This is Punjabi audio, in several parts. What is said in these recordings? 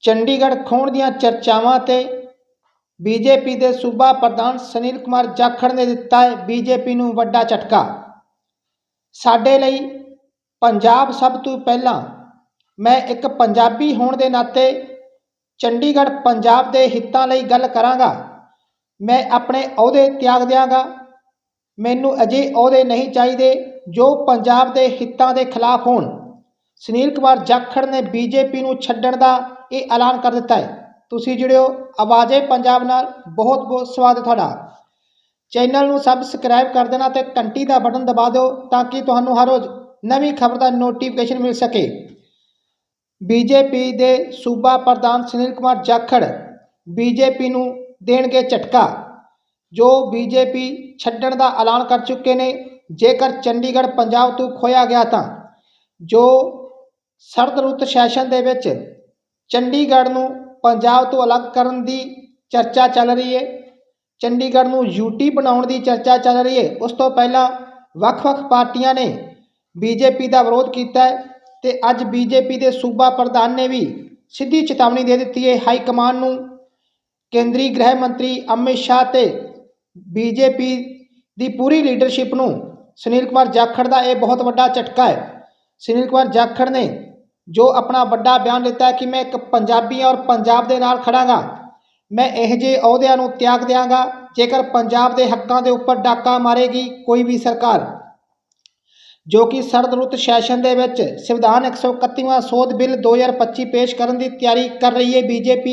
ਚੰਡੀਗੜ੍ਹ ਖੋਣ ਦੀਆਂ ਚਰਚਾਵਾਂ ਤੇ ਬੀਜੇਪੀ ਦੇ ਸੂਬਾ ਪ੍ਰਧਾਨ ਸੁਨੀਲ ਕੁਮਾਰ ਜਾਖੜ ਨੇ ਦਿੱਤਾ ਹੈ ਬੀਜੇਪੀ ਨੂੰ ਵੱਡਾ ਝਟਕਾ। ਸਾਡੇ ਲਈ ਪੰਜਾਬ ਸਭ ਤੋਂ ਪਹਿਲਾਂ। ਮੈਂ ਇੱਕ ਪੰਜਾਬੀ ਹੋਣ ਦੇ ਨਾਤੇ ਚੰਡੀਗੜ੍ਹ ਪੰਜਾਬ ਦੇ ਹਿੱਤਾਂ ਲਈ ਗੱਲ ਕਰਾਂਗਾ। ਮੈਂ ਆਪਣੇ ਅਹੁਦੇ ਤਿਆਗ ਦਿਆਂਗਾ। ਮੈਨੂੰ ਅਜੇ ਅਹੁਦੇ ਨਹੀਂ ਚਾਹੀਦੇ ਜੋ ਪੰਜਾਬ ਦੇ ਹਿੱਤਾਂ ਦੇ ਖਿਲਾਫ ਹੋਣ। ਸੁਨੀਲ ਕੁਮਾਰ ਜਾਖੜ ਨੇ ਬੀਜੇਪੀ ਨੂੰ ਛੱਡਣ ਦਾ ਇਹ ਐਲਾਨ ਕਰ ਦਿੱਤਾ ਹੈ। ਤੁਸੀਂ ਜੁੜਿਓ ਆਵਾਜ਼ੇ ਪੰਜਾਬ ਨਾਲ, ਬਹੁਤ ਬਹੁਤ ਸਵਾਗਤ ਤੁਹਾਡਾ। ਚੈਨਲ ਨੂੰ ਸਬਸਕ੍ਰਾਈਬ ਕਰ ਦੇਣਾ ਤੇ ਘੰਟੀ ਦਾ ਬਟਨ ਦਬਾ ਦਿਓ ਤਾਂ ਕਿ ਤੁਹਾਨੂੰ ਹਰ ਰੋਜ਼ ਨਵੀਂ ਖਬਰ ਦਾ ਨੋਟੀਫਿਕੇਸ਼ਨ ਮਿਲ ਸਕੇ। ਬੀਜੇਪੀ ਦੇ ਸੂਬਾ ਪ੍ਰਧਾਨ ਸੁਨੀਲ ਕੁਮਾਰ ਜਾਖੜ ਬੀਜੇਪੀ ਨੂੰ ਦੇਣਗੇ ਝਟਕਾ। ਜੋ ਬੀਜੇਪੀ ਛੱਡਣ ਦਾ ਐਲਾਨ ਕਰ ਚੁੱਕੇ ਨੇ, ਜੇਕਰ ਚੰਡੀਗੜ੍ਹ, ਪੰਜਾਬ ਤੋਂ ਖੋਇਆ ਗਿਆ ਤਾਂ। ਜੋ ਸਰਦ ਰੁੱਤ ਸੈਸ਼ਨ ਦੇ ਵਿੱਚ ਚੰਡੀਗੜ੍ਹ ਨੂੰ ਪੰਜਾਬ ਤੋਂ ਅਲੱਗ ਕਰਨ ਦੀ ਚਰਚਾ ਚੱਲ ਰਹੀ ਹੈ ਚੰਡੀਗੜ੍ਹ ਨੂੰ ਯੂਟੀ ਬਣਾਉਣ ਦੀ ਚਰਚਾ ਚੱਲ ਰਹੀ ਹੈ ਉਸ ਤੋਂ ਪਹਿਲਾਂ ਵੱਖ-ਵੱਖ ਪਾਰਟੀਆਂ ਨੇ ਬੀਜੇਪੀ ਦਾ ਵਿਰੋਧ ਕੀਤਾ ਹੈ ਤੇ ਅੱਜ ਬੀਜੇਪੀ ਦੇ ਸੂਬਾ ਪ੍ਰਧਾਨ ਨੇ ਵੀ ਸਿੱਧੀ ਚੇਤਾਵਨੀ ਦੇ ਦਿੱਤੀ ਹੈ ਹਾਈ ਕਮਾਂਡ ਨੂੰ ਕੇਂਦਰੀ ਗ੍ਰਹਿ ਮੰਤਰੀ ਅਮਿਤ ਸ਼ਾਹ ਤੇ ਬੀਜੇਪੀ ਦੀ ਪੂਰੀ ਲੀਡਰਸ਼ਿਪ ਨੂੰ ਸੁਨੀਲ ਕੁਮਾਰ ਜਾਖੜ ਦਾ ਇਹ ਬਹੁਤ ਵੱਡਾ ਝਟਕਾ ਹੈ। ਸੁਨੀਲ ਕੁਮਾਰ ਜਾਖੜ ਨੇ ਜੋ ਆਪਣਾ ਵੱਡਾ ਬਿਆਨ ਦਿੱਤਾ ਹੈ ਕਿ ਮੈਂ ਇੱਕ ਪੰਜਾਬੀ ਔਰ ਪੰਜਾਬ ਦੇ ਨਾਲ ਖੜਾਂਗਾ। ਮੈਂ ਇਹ ਜਿਹੇ ਅਹੁਦਿਆਂ ਨੂੰ ਤਿਆਗ ਦਿਆਂਗਾ, ਜੇਕਰ ਪੰਜਾਬ ਦੇ ਹੱਕਾਂ ਦੇ ਉੱਪਰ ਡਾਕਾ ਮਾਰੇਗੀ ਕੋਈ ਵੀ ਸਰਕਾਰ। ਜੋ ਕਿ ਸਰਦ ਰੁੱਤ ਸੈਸ਼ਨ ਦੇ ਵਿੱਚ ਸੰਵਿਧਾਨ 131ਵਾਂ ਸੋਧ ਬਿੱਲ 2025 ਪੇਸ਼ ਕਰਨ ਦੀ ਤਿਆਰੀ ਕਰ ਰਹੀ ਹੈ ਬੀਜੇਪੀ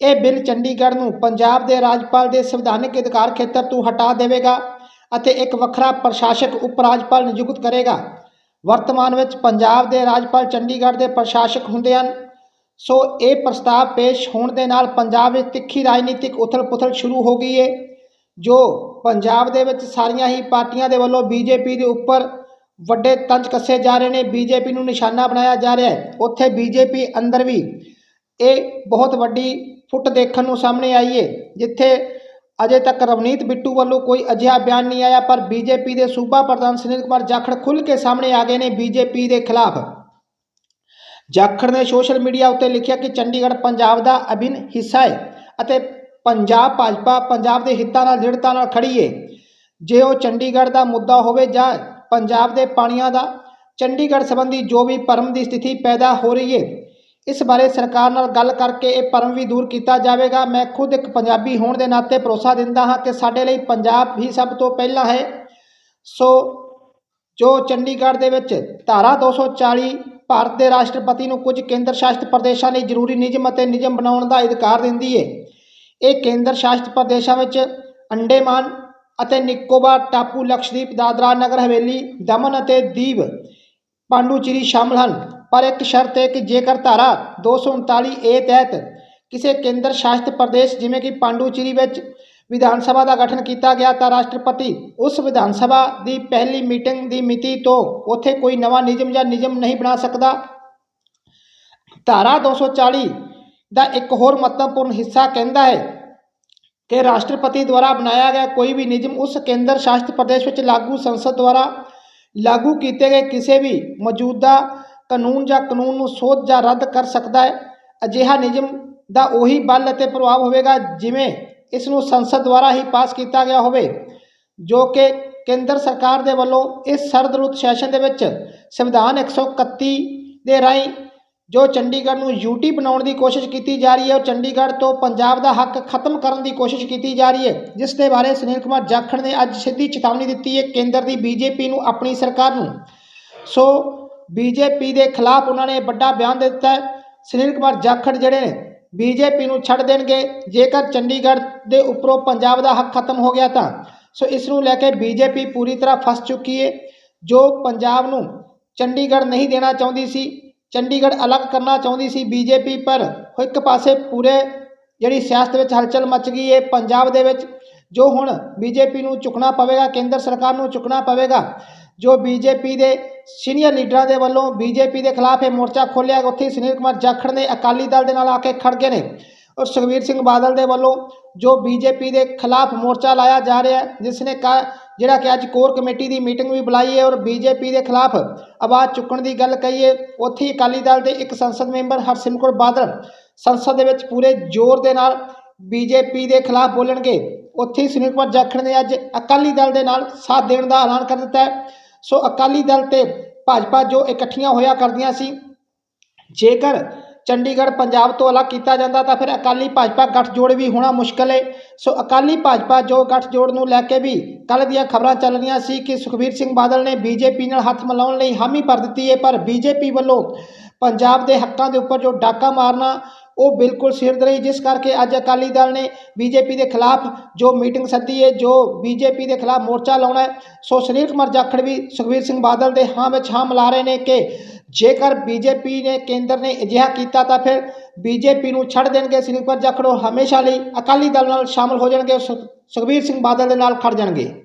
ਇਹ ਬਿੱਲ ਚੰਡੀਗੜ੍ਹ ਨੂੰ ਪੰਜਾਬ ਦੇ ਰਾਜਪਾਲ ਦੇ ਸੰਵਿਧਾਨਕ ਅਧਿਕਾਰ ਖੇਤਰ ਤੋਂ ਹਟਾ ਦੇਵੇਗਾ ਅਤੇ ਇੱਕ ਵੱਖਰਾ ਪ੍ਰਸ਼ਾਸਕ ਉਪ ਰਾਜਪਾਲ ਨਿਯੁਕਤ ਕਰੇਗਾ। ਵਰਤਮਾਨ ਵਿੱਚ ਪੰਜਾਬ ਦੇ ਰਾਜਪਾਲ ਚੰਡੀਗੜ੍ਹ ਦੇ ਪ੍ਰਸ਼ਾਸਕ ਹੁੰਦੇ ਹਨ। ਸੋ ਇਹ ਪ੍ਰਸਤਾਵ ਪੇਸ਼ ਹੋਣ ਦੇ ਨਾਲ ਪੰਜਾਬ ਵਿੱਚ ਤਿੱਖੀ ਰਾਜਨੀਤਿਕ ਉਥਲ-ਪੁਥਲ ਸ਼ੁਰੂ ਹੋ ਗਈ ਹੈ ਜੋ ਪੰਜਾਬ ਦੇ ਵਿੱਚ ਸਾਰੀਆਂ ਹੀ ਪਾਰਟੀਆਂ ਦੇ ਵੱਲੋਂ ਬੀਜੇਪੀ ਦੇ ਉੱਪਰ ਵੱਡੇ ਤੰਜ ਕੱਸੇ ਜਾ ਰਹੇ ਨੇ। ਬੀਜੇਪੀ ਨੂੰ ਨਿਸ਼ਾਨਾ ਬਣਾਇਆ ਜਾ ਰਿਹਾ ਹੈ। ਉੱਥੇ ਬੀਜੇਪੀ ਅੰਦਰ ਵੀ ਇਹ ਬਹੁਤ ਵੱਡੀ ਫੁੱਟ ਦੇਖਣ ਨੂੰ ਸਾਹਮਣੇ ਆਈ ਹੈ ਜਿੱਥੇ ਅਜੇ ਤੱਕ ਰਵਨੀਤ ਬਿੱਟੂ ਵੱਲੋਂ ਕੋਈ ਅਜਿਹਾ ਬਿਆਨ ਨਹੀਂ ਆਇਆ, ਪਰ ਬੀਜੇਪੀ ਦੇ ਸੂਬਾ ਪ੍ਰਧਾਨ ਸੁਨੀਲ ਕੁਮਾਰ ਜਾਖੜ ਖੁੱਲ੍ਹ ਕੇ ਸਾਹਮਣੇ ਆ ਗਏ ਨੇ ਬੀਜੇਪੀ ਦੇ ਖਿਲਾਫ। ਜਾਖੜ ਨੇ ਸੋਸ਼ਲ ਮੀਡੀਆ ਉੱਤੇ ਲਿਖਿਆ ਕਿ ਚੰਡੀਗੜ੍ਹ ਪੰਜਾਬ ਦਾ ਅਭਿੰਨ ਹਿੱਸਾ ਹੈ ਅਤੇ ਪੰਜਾਬ, ਭਾਜਪਾ ਪੰਜਾਬ ਦੇ ਹਿੱਤਾਂ ਨਾਲ, ਦ੍ਰਿੜਤਾ ਨਾਲ ਖੜੀ ਹੈ ਜੇ ਉਹ ਚੰਡੀਗੜ੍ਹ ਦਾ ਮੁੱਦਾ ਹੋਵੇ ਜਾਂ ਪੰਜਾਬ ਦੇ ਪਾਣੀਆਂ ਦਾ, ਚੰਡੀਗੜ੍ਹ ਸੰਬੰਧੀ ਜੋ ਵੀ ਭਰਮ ਦੀ ਸਥਿਤੀ ਪੈਦਾ ਹੋ ਰਹੀ ਹੈ ਇਸ ਬਾਰੇ ਸਰਕਾਰ ਨਾਲ ਗੱਲ ਕਰਕੇ ਇਹ ਭਰਮ ਵੀ ਦੂਰ ਕੀਤਾ ਜਾਵੇਗਾ। ਮੈਂ ਖੁਦ ਇੱਕ ਪੰਜਾਬੀ ਹੋਣ ਦੇ ਨਾਤੇ ਭਰੋਸਾ ਦਿੰਦਾ ਹਾਂ ਕਿ ਸਾਡੇ ਲਈ ਪੰਜਾਬ ਹੀ ਸਭ ਤੋਂ ਪਹਿਲਾਂ ਹੈ। ਸੋ ਜੋ ਚੰਡੀਗੜ੍ਹ ਦੇ ਵਿੱਚ ਧਾਰਾ 240 ਭਾਰਤ ਦੇ ਰਾਸ਼ਟਰਪਤੀ ਨੂੰ ਕੁਝ ਕੇਂਦਰ ਸ਼ਾਸਿਤ ਪ੍ਰਦੇਸ਼ਾਂ ਲਈ ਜ਼ਰੂਰੀ ਨਿਯਮ ਅਤੇ ਨਿਯਮ ਬਣਾਉਣ ਦਾ ਅਧਿਕਾਰ ਦਿੰਦੀ ਹੈ ਇਹ ਕੇਂਦਰ ਸ਼ਾਸਿਤ ਪ੍ਰਦੇਸ਼ਾਂ ਵਿੱਚ ਅੰਡੇਮਾਨ ਅਤੇ ਨਿਕੋਬਾਰ ਟਾਪੂ, ਲਕਸ਼ਦੀਪ, ਦਾਦਰਾ ਨਗਰ, ਹਵੇਲੀ, ਦਮਨ ਅਤੇ ਦੀਵ, ਪਾਂਡੂਚੇਰੀ ਸ਼ਾਮਲ ਹਨ। ਪਰ ਇੱਕ ਸ਼ਰਤ ਹੈ ਕਿ ਜੇਕਰ ਧਾਰਾ 239 ਏ ਤਹਿਤ ਕਿਸੇ ਕੇਂਦਰ ਸ਼ਾਸਿਤ ਪ੍ਰਦੇਸ਼, ਜਿਵੇਂ ਕਿ ਪਾਂਡੂਚੇਰੀ ਵਿੱਚ ਵਿਧਾਨ ਸਭਾ ਦਾ ਗਠਨ ਕੀਤਾ ਗਿਆ ਤਾਂ ਰਾਸ਼ਟਰਪਤੀ ਉਸ ਵਿਧਾਨ ਸਭਾ ਦੀ ਪਹਿਲੀ ਮੀਟਿੰਗ ਦੀ ਮਿਤੀ ਤੋਂ ਉੱਥੇ ਕੋਈ ਨਵਾਂ ਨਿਯਮ ਜਾਂ ਨਿਯਮ ਨਹੀਂ ਬਣਾ ਸਕਦਾ। ਧਾਰਾ 240 ਦਾ ਇੱਕ ਹੋਰ ਮਹੱਤਵਪੂਰਨ ਹਿੱਸਾ ਕਹਿੰਦਾ ਹੈ ਕਿ ਰਾਸ਼ਟਰਪਤੀ ਦੁਆਰਾ ਬਣਾਇਆ ਗਿਆ ਕੋਈ ਵੀ ਨਿਯਮ ਉਸ ਕੇਂਦਰ ਸ਼ਾਸਿਤ ਪ੍ਰਦੇਸ਼ ਵਿੱਚ ਲਾਗੂ ਸੰਸਦ ਦੁਆਰਾ ਲਾਗੂ ਕੀਤੇ ਗਏ ਕਿਸੇ ਵੀ ਮੌਜੂਦਾ ਕਾਨੂੰਨ ਜਾਂ ਕਾਨੂੰਨ ਨੂੰ ਸੋਧ ਜਾਂ ਰੱਦ ਕਰ ਸਕਦਾ ਹੈ। ਅਜਿਹਾ ਨਿਯਮ ਦਾ ਉਹੀ ਬਲ ਅਤੇ ਪ੍ਰਭਾਵ ਹੋਵੇਗਾ ਜਿਵੇਂ ਇਸ ਨੂੰ ਸੰਸਦ ਦੁਆਰਾ ਹੀ ਪਾਸ ਕੀਤਾ ਗਿਆ ਹੋਵੇ, ਜੋ ਕਿ ਕੇਂਦਰ ਸਰਕਾਰ ਦੇ ਵੱਲੋਂ ਇਸ ਸਰਦ ਰੁੱਤ ਸੈਸ਼ਨ ਦੇ ਵਿੱਚ ਸੰਵਿਧਾਨ 131 ਦੇ ਰਾਹੀਂ ਜੋ ਚੰਡੀਗੜ੍ਹ ਨੂੰ ਯੂਟੀ ਬਣਾਉਣ ਦੀ ਕੋਸ਼ਿਸ਼ ਕੀਤੀ ਜਾ ਰਹੀ ਹੈ, ਉਹ ਚੰਡੀਗੜ੍ਹ ਤੋਂ ਪੰਜਾਬ ਦਾ ਹੱਕ ਖਤਮ ਕਰਨ ਦੀ ਕੋਸ਼ਿਸ਼ ਕੀਤੀ ਜਾ ਰਹੀ ਹੈ। ਜਿਸ ਦੇ ਬਾਰੇ ਸੁਨੀਲ ਕੁਮਾਰ ਜਾਖੜ ਨੇ ਅੱਜ ਸਿੱਧੀ ਚੇਤਾਵਨੀ ਦਿੱਤੀ ਹੈ, ਕੇਂਦਰ ਦੀ ਬੀਜੇਪੀ ਨੂੰ, ਆਪਣੀ ਸਰਕਾਰ ਨੂੰ। ਸੋ ਬੀਜੇਪੀ ਦੇ ਖਿਲਾਫ ਉਹਨਾਂ ਨੇ ਵੱਡਾ ਬਿਆਨ ਦੇ ਦਿੱਤਾ ਹੈ। ਸੁਨੀਲ ਕੁਮਾਰ ਜਾਖੜ ਜਿਹੜੇ ਨੇ ਬੀਜੇਪੀ ਨੂੰ ਛੱਡ ਦੇਣਗੇ। ਜੇਕਰ ਚੰਡੀਗੜ੍ਹ ਦੇ ਉੱਪਰੋਂ ਪੰਜਾਬ ਦਾ ਹੱਕ ਖਤਮ ਹੋ ਗਿਆ ਤਾਂ। ਸੋ ਇਸ ਨੂੰ ਲੈ ਕੇ ਬੀਜੇਪੀ ਪੂਰੀ ਤਰ੍ਹਾਂ ਫਸ ਚੁੱਕੀ ਹੈ ਜੋ ਪੰਜਾਬ ਨੂੰ ਚੰਡੀਗੜ੍ਹ ਨਹੀਂ ਦੇਣਾ ਚਾਹੁੰਦੀ ਸੀ, ਚੰਡੀਗੜ੍ਹ ਅਲੱਗ ਕਰਨਾ ਚਾਹੁੰਦੀ ਸੀ ਬੀਜੇਪੀ ਪਰ ਇੱਕ ਪਾਸੇ ਪੂਰੇ ਜਿਹੜੀ ਸਿਆਸਤ ਵਿੱਚ ਹਲਚਲ ਮਚ ਗਈ ਹੈ ਪੰਜਾਬ ਦੇ ਵਿੱਚ। ਜੋ ਹੁਣ ਬੀਜੇਪੀ ਨੂੰ ਚੁੱਕਣਾ ਪਵੇਗਾ, ਕੇਂਦਰ ਸਰਕਾਰ ਨੂੰ ਚੁੱਕਣਾ ਪਵੇਗਾ ਜੋ ਬੀਜੇਪੀ ਦੇ ਸੀਨੀਅਰ ਲੀਡਰਾਂ ਦੇ ਵੱਲੋਂ ਬੀਜੇਪੀ ਦੇ ਖਿਲਾਫ ਇਹ ਮੋਰਚਾ ਖੋਲ੍ਹਿਆ ਉੱਥੇ ਹੀ ਸੁਨੀਲ ਕੁਮਾਰ ਜਾਖੜ ਨੇ ਅਕਾਲੀ ਦਲ ਦੇ ਨਾਲ ਆ ਕੇ ਖੜ ਗਏ ਨੇ। ਔਰ ਸੁਖਬੀਰ ਸਿੰਘ ਬਾਦਲ ਦੇ ਵੱਲੋਂ ਜੋ ਬੀਜੇਪੀ ਦੇ ਖਿਲਾਫ ਮੋਰਚਾ ਲਾਇਆ ਜਾ ਰਿਹਾ ਹੈ, ਜਿਸ ਨੇ ਕਾ ਜਿਹੜਾ ਕਿ ਅੱਜ ਕੋਰ ਕਮੇਟੀ ਦੀ ਮੀਟਿੰਗ ਵੀ ਬੁਲਾਈ ਹੈ ਔਰ ਬੀਜੇਪੀ ਦੇ ਖਿਲਾਫ ਆਵਾਜ਼ ਚੁੱਕਣ ਦੀ ਗੱਲ ਕਹੀ ਹੈ, ਉੱਥੇ ਹੀ ਅਕਾਲੀ ਦਲ ਦੇ ਇੱਕ ਸੰਸਦ ਮੈਂਬਰ ਹਰਸਿਮਰਤ ਕੌਰ ਬਾਦਲ ਸੰਸਦ ਦੇ ਵਿੱਚ ਪੂਰੇ ਜ਼ੋਰ ਦੇ ਨਾਲ ਬੀਜੇਪੀ ਦੇ ਖਿਲਾਫ ਬੋਲਣਗੇ। ਉੱਥੇ ਹੀ ਸੁਨੀਲ ਕੁਮਾਰ ਜਾਖੜ ਨੇ ਅੱਜ ਅਕਾਲੀ ਦਲ ਦੇ ਨਾਲ ਸਾਥ ਦੇਣ ਦਾ ਐਲਾਨ ਕਰ ਦਿੱਤਾ ਹੈ। ਸੋ ਅਕਾਲੀ ਦਲ ਤੇ ਭਾਜਪਾ ਜੋ ਇਕੱਠੀਆਂ ਹੋਇਆ ਕਰਦੀਆਂ ਸੀ, ਜੇਕਰ ਚੰਡੀਗੜ੍ਹ, ਪੰਜਾਬ ਤੋਂ ਅਲੱਗ ਕੀਤਾ ਜਾਂਦਾ ਤਾਂ ਫਿਰ ਅਕਾਲੀ ਭਾਜਪਾ ਗੱਠਜੋੜ ਵੀ ਹੋਣਾ ਮੁਸ਼ਕਲ ਹੈ ਸੋ ਅਕਾਲੀ ਭਾਜਪਾ ਜੋ ਗੱਠਜੋੜ ਨੂੰ ਲੈ ਕੇ ਵੀ ਕੱਲ੍ਹ ਦੀਆਂ ਖਬਰਾਂ ਚੱਲ ਰਹੀਆਂ ਸੀ ਕਿ ਸੁਖਬੀਰ ਸਿੰਘ ਬਾਦਲ ਨੇ ਬੀਜੇਪੀ ਨਾਲ ਹੱਥ ਮਿਲਾਉਣ ਲਈ ਹਾਮੀ ਭਰ ਦਿੱਤੀ ਹੈ ਪਰ ਬੀਜੇਪੀ ਵੱਲੋਂ ਪੰਜਾਬ ਦੇ ਹੱਕਾਂ ਦੇ ਉੱਪਰ ਜੋ ਡਾਕਾ ਮਾਰਨਾ ਉਹ ਬਿਲਕੁਲ ਸਿਰਦ ਰਹੀ ਜਿਸ ਕਰਕੇ ਅੱਜ ਅਕਾਲੀ ਦਲ ਨੇ ਬੀਜੇਪੀ ਦੇ ਖਿਲਾਫ ਜੋ ਮੀਟਿੰਗ ਸੱਦੀ ਹੈ, ਜੋ ਬੀਜੇਪੀ ਦੇ ਖਿਲਾਫ ਮੋਰਚਾ ਲਾਉਣਾ ਹੈ, ਸੋ ਸੁਨੀਲ ਕੁਮਾਰ ਜਾਖੜ ਵੀ ਸੁਖਬੀਰ ਸਿੰਘ ਬਾਦਲ ਦੇ ਹਾਂ ਵਿੱਚ ਹਾਂ ਮਿਲਾ ਰਹੇ ਨੇ ਕਿ ਜੇਕਰ ਬੀਜੇਪੀ ਨੇ ਕੇਂਦਰ ਨੇ ਅਜਿਹਾ ਕੀਤਾ ਤਾਂ ਫਿਰ ਬੀਜੇਪੀ ਨੂੰ ਛੱਡ ਦੇਣਗੇ ਸੁਨੀਲ ਕੁਮਾਰ ਜਾਖੜ, ਉਹ ਹਮੇਸ਼ਾ ਲਈ ਅਕਾਲੀ ਦਲ ਨਾਲ ਸ਼ਾਮਲ ਹੋ ਜਾਣਗੇ ਸੁਖ- ਸੁਖਬੀਰ ਸਿੰਘ ਬਾਦਲ ਦੇ ਨਾਲ ਖੜ ਜਾਣਗੇ।